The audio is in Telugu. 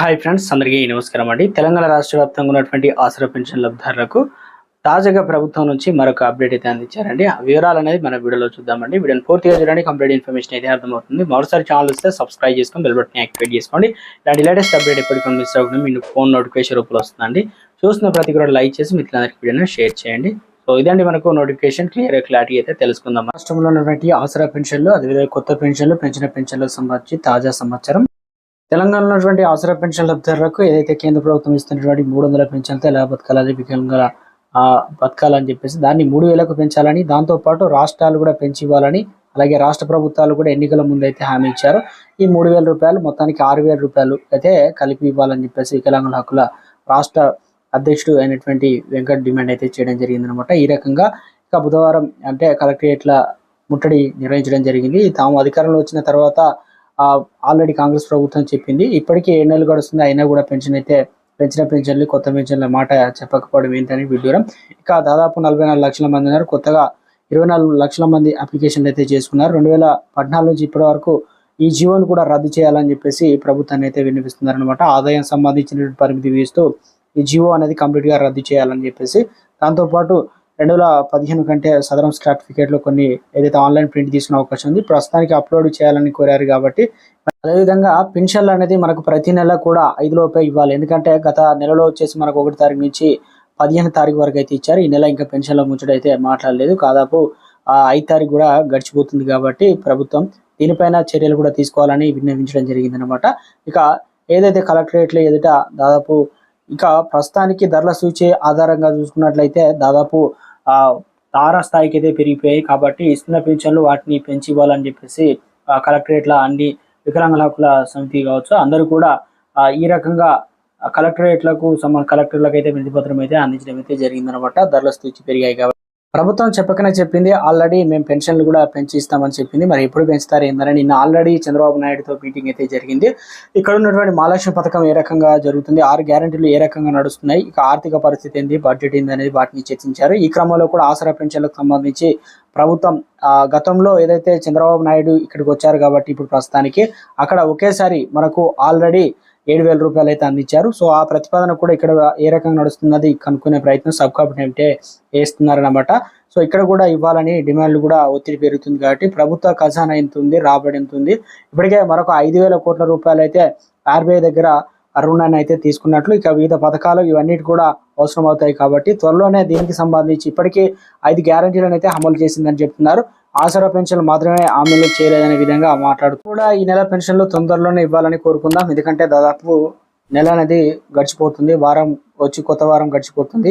హాయ్ ఫ్రెండ్స్ అందరికీ నమస్కారం అండి. తెలంగాణ రాష్ట్ర వ్యాప్తంగా ఉన్నటువంటి ఆసరా పెన్షన్ లబ్ధారులకు తాజాగా ప్రభుత్వం నుంచి మరొక అప్డేట్ అయితే అందించారండి. ఆ వివరాలు అనేది మన వీడియోలో చూద్దామండి. వీడియోని పూర్తిగా చూడండి కంప్లీట్ ఇన్ఫర్మేషన్ అయితే అర్థమవుతుంది. మరోసారి ఛానల్ వస్తే సబ్స్క్రైబ్ చేసుకొని బెల్ బటన్ యాక్టివేట్ చేసుకోండి. ఇలాంటి లేటెస్ట్ అప్డేట్ ఎప్పటికీ మిస్ అవ్వకుండా మీకు ఫోన్ నోటిఫికేషన్ రూపంలో వస్తుందండి. చూసిన ప్రతి కూడా లైక్ చేసి మిత్రులందరికీ వీడియోని షేర్ చేయండి. సో ఇదండి మనకు నోటిఫికేషన్ క్లియర్ క్లారిటీ అయితే తెలుసుకుందాం. రాష్ట్రంలో ఉన్నటువంటి ఆసరా పెన్షన్లు అదేవిధంగా కొత్త పెన్షన్లు పెంచిన పెన్షన్లకు సంబంధించి తాజా సమాచారం. తెలంగాణలో ఉన్నటువంటి అవసర పెన్షన్ లబ్ధిదారులకు ఏదైతే కేంద్ర ప్రభుత్వం ఇస్తున్నటువంటి మూడు వందల పెన్షన్తో ఎలా బతకాలని వికలంగా ఆ, బతకాలని చెప్పేసి దాన్ని మూడు వేలకు పెంచాలని దాంతో పాటు రాష్ట్రాలు కూడా పెంచి ఇవ్వాలని అలాగే రాష్ట్ర ప్రభుత్వాలు కూడా ఎన్నికల ముందు అయితే హామీ ఇచ్చారు. ఈ మూడు వేల రూపాయలు మొత్తానికి ఆరు వేల రూపాయలు అయితే కలిపి ఇవ్వాలని చెప్పేసి వికలాంగుల హక్కుల రాష్ట్ర అధ్యక్షుడు అయినటువంటి వెంకట్ డిమాండ్ అయితే చేయడం జరిగిందనమాట. ఈ రకంగా ఇక బుధవారం అంటే కలెక్టరేట్ల ముట్టడి నిర్వహించడం జరిగింది. తాము అధికారంలో వచ్చిన తర్వాత ఆల్రెడీ కాంగ్రెస్ ప్రభుత్వం చెప్పింది. ఇప్పటికీ ఏడు నెలలు గడుస్తుంది అయినా కూడా పెన్షన్ అయితే పెంచిన పెన్షన్లు కొత్త పెన్షన్ల మాట చెప్పకపోవడం ఏంటని విడ్డూరం ఇక దాదాపు నలభై నాలుగు లక్షల మంది ఉన్నారు. కొత్తగా ఇరవై నాలుగు లక్షల మంది అప్లికేషన్లు అయితే చేసుకున్నారు. రెండు వేల పద్నాలుగు నుంచి ఇప్పటి వరకు ఈ జీవోను కూడా రద్దు చేయాలని చెప్పేసి ప్రభుత్వాన్ని అయితే వినిపిస్తున్నారనమాట ఆదాయం సంబంధించినటువంటి పరిమితి వేస్తూ ఈ జీవో అనేది కంప్లీట్గా రద్దు చేయాలని చెప్పేసి దాంతోపాటు రెండు వేల పదిహేను కంటే సదరం సర్టిఫికేట్లో కొన్ని ఏదైతే ఆన్లైన్ ప్రింట్ తీసుకునే అవకాశం ఉంది ప్రస్తుతానికి అప్లోడ్ చేయాలని కోరారు కాబట్టి అదేవిధంగా పెన్షన్లు అనేది మనకు ప్రతి నెల కూడా ఐదు లోపే ఇవ్వాలి. ఎందుకంటే గత నెలలో వచ్చేసి మనకు ఒకటి తారీఖు నుంచి పదిహేను తారీఖు వరకు అయితే ఇచ్చారు. ఈ నెల ఇంకా పెన్షన్ల ముచ్చట అయితే మాట్లాడలేదు. దాదాపు ఐదు తారీఖు కూడా గడిచిపోతుంది కాబట్టి ప్రభుత్వం దీనిపైన చర్యలు కూడా తీసుకోవాలని విన్నవించడం జరిగిందనమాట ఇక ఏదైతే కలెక్టరేట్లు ఎదుట దాదాపు ఇక ప్రస్తుతానికి ధరల సూచి ఆధారంగా చూసుకున్నట్లయితే దాదాపు ఆ తారా స్థాయికి అయితే పెరిగిపోయాయి కాబట్టి ఇస్తున్న పెన్షన్లు వాటిని పెంచి ఇవ్వాలని చెప్పేసి ఆ కలెక్టరేట్ల అన్ని వికలాంగుల హక్కుల సమితి కావచ్చు అందరూ కూడా ఈ రకంగా కలెక్టరేట్లకు సంబంధ కలెక్టర్లకు అయితే వినతి అయితే అందించడం అయితే జరిగిందనమాట. ధరల స్థితి పెరిగాయి కాబట్టి. ప్రభుత్వం చెప్పకనే చెప్పింది ఆల్రెడీ మేము పెన్షన్లు కూడా పెంచి ఇస్తామని చెప్పింది. మరి ఎప్పుడు పెంచుతారు ఏందని నిన్న ఆల్రెడీ చంద్రబాబు నాయుడుతో మీటింగ్ అయితే జరిగింది. ఇక్కడ ఉన్నటువంటి మహాలక్ష్మి పథకం ఏ రకంగా జరుగుతుంది ఆరు గ్యారెంటీలు ఏ రకంగా నడుస్తున్నాయి ఇక ఆర్థిక పరిస్థితి ఏంది బడ్జెట్ ఏంది అనేది వాటిని చర్చించారు. ఈ క్రమంలో కూడా ఆసరా పెన్షన్లకు సంబంధించి ప్రభుత్వం గతంలో ఏదైతే చంద్రబాబు నాయుడు ఇక్కడికి వచ్చారు కాబట్టి ఇప్పుడు ప్రస్తుతానికి అక్కడ ఒకేసారి మనకు ఆల్రెడీ ఏడు వేల రూపాయలు అయితే అందించారు. సో ఆ ప్రతిపాదన కూడా ఇక్కడ ఏ రకంగా నడుస్తున్నది కనుక్కునే ప్రయత్నం సబ్ కాబట్టి అంటే వేస్తున్నారన్నమాట. సో ఇక్కడ కూడా ఇవ్వాలని డిమాండ్లు కూడా ఒత్తిడి పెరుగుతుంది కాబట్టి ప్రభుత్వ ఖజానా ఎంత ఉంది రాబడి ఎంత ఉంది? ఇప్పటికే మరొక ఐదు వేల కోట్ల రూపాయలు అయితే ఆర్బీఐ దగ్గర అరుణాన్ని అయితే తీసుకున్నట్లు ఇక వివిధ పథకాలు ఇవన్నీ కూడా అవసరం అవుతాయి కాబట్టి త్వరలోనే దీనికి సంబంధించి ఇప్పటికీ ఐదు గ్యారంటీలను అయితే అమలు చేసిందని చెప్తున్నారు. ఆసరా పెన్షన్లు మాత్రమే హామీలు చేయలేదనే విధంగా మాట్లాడుతూ కూడా ఈ నెల పెన్షన్లు తొందరలోనే ఇవ్వాలని కోరుకుందాం. ఎందుకంటే దాదాపు నెల అనేది గడిచిపోతుంది. వారం వచ్చి కొత్త వారం గడిచిపోతుంది.